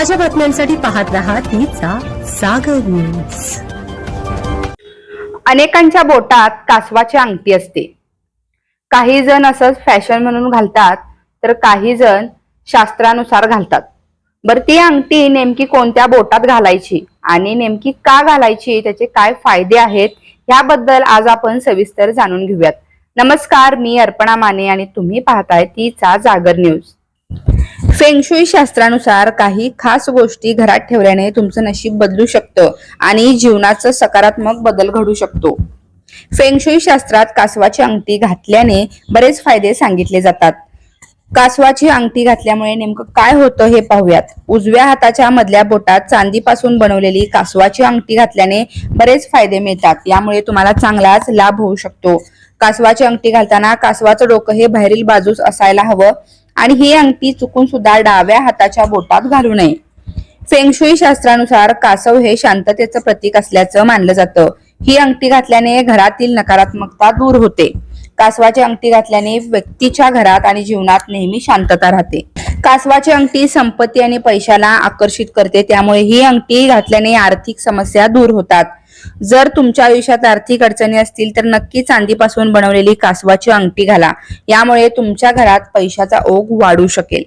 ताज्या बातम्यांसाठी पाहत राहा तिचा सागर न्यूज अनेकांच्या बोटात कासवाची अंगठी असते. काही जण असंच फॅशन म्हणून घालतात तर काही जण शास्त्रानुसार घालतात. बरं ती अंगठी नेमकी कोणत्या बोटात घालायची आणि नेमकी का घालायची त्याचे काय फायदे आहेत याबद्दल आज आपण सविस्तर जाणून घेऊयात. नमस्कार मी अर्पणा माने आणि तुम्ही पाहताय तीचा जागर न्यूज फेंगशुई शास्त्रानुसार काही खास गोष्टी घरात ठेवल्याने तुमचं नशीब बदलू शकतं आणि जीवनाचं सकारात्मक बदल घडू शकतो. फेंगशुई शास्त्रात कासवाची अंगठी घातल्याने बरेच फायदे सांगितले जातात. कासवाची अंगठी घातल्यामुळे नेमकं काय होतं हे पाहूयात. उजव्या हाताच्या मधल्या बोटात चांदीपासून बनवलेली कासवाची अंगठी घातल्याने बरेच फायदे मिळतात. यामुळे तुम्हाला चांगलाच लाभ होऊ शकतो. कासवाची अंगठी घालताना कासवाचं डोकं हे बाहेरील बाजूस असायला हवं. आणि ही अंगठी चुकून सुद्धा डाव्या हाताच्या बोटात घालू नये. फेंगशुई शास्त्रानुसार कासव हे शांततेचं प्रतीक असल्याचं मानलं जातं. ही अंगठी घातल्याने घरातील नकारात्मकता दूर होते. कासवाची अंगठी घातल्याने व्यक्तीच्या घरात आणि जीवनात नेहमी शांतता राहते. कासवाची अंगठी संपत्ती आणि पैशाला आकर्षित करते त्यामुळे ही अंगठी घातल्याने आर्थिक समस्या दूर होतात. जर तुमच्या आयुष्यात आर्थिक अडचणी असतील तर नक्की चांदीपासून बनवलेली कासवाची अंगठी घाला. यामुळे तुमच्या घरात पैशाचा ओघ वाढू शकेल.